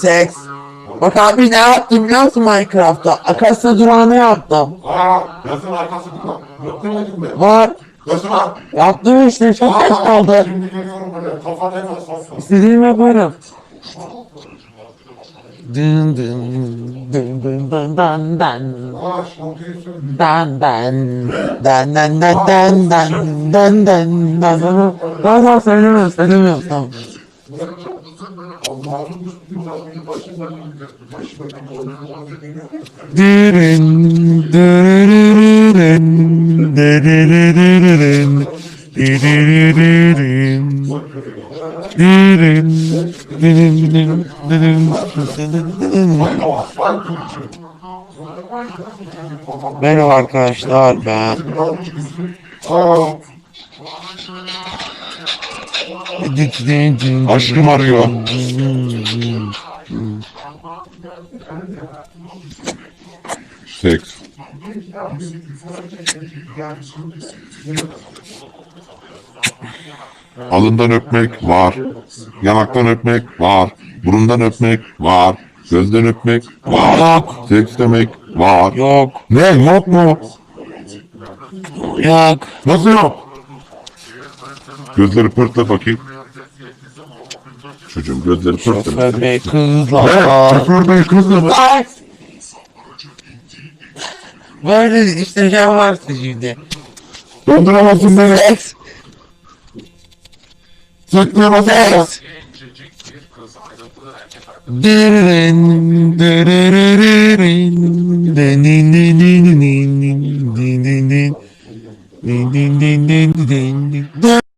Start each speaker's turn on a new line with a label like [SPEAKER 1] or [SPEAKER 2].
[SPEAKER 1] Seks. Bak abi ne yaptım biliyor musun Minecraft'ta? Akasya durağını yaptım.
[SPEAKER 2] Aa, yazın arkası burada. Yok demedim mi?
[SPEAKER 1] Var.
[SPEAKER 2] Nasıl var?
[SPEAKER 1] Yaptım işte çok geç kaldı.
[SPEAKER 2] Şimdi geliyorum böyle. Kafana hemen soksun.
[SPEAKER 1] İstediğimi yaparım. Dın dın dın dın dın dın dın.
[SPEAKER 2] Aa, şarkıyı söyle.
[SPEAKER 1] Dan dan dan dan dan dan dan dan dan dan dan Daha daha söylemiyorum söylemiyorum tamam. Merhaba arkadaşlar ben.
[SPEAKER 2] Aşkım arıyor. Seks. Alından öpmek var. Yanaktan öpmek var. Burundan öpmek var. Gözden öpmek var.
[SPEAKER 1] Yok
[SPEAKER 2] Seks demek var.
[SPEAKER 1] yok
[SPEAKER 2] Ne yok mu?
[SPEAKER 1] yok
[SPEAKER 2] Nasıl yok? Gözleri pırtla bakayım. Çocuğun gözleri pörttü.
[SPEAKER 1] Şoför bey
[SPEAKER 2] kızla.
[SPEAKER 1] Ne?
[SPEAKER 2] Şoför bey kızla mı?
[SPEAKER 1] Böyle isteyeceğim varsa şimdi.
[SPEAKER 2] Donduramazsın beni.
[SPEAKER 1] Seks.
[SPEAKER 2] Sıklıyamazsın.
[SPEAKER 1] Seks. Derin derin derin derin derin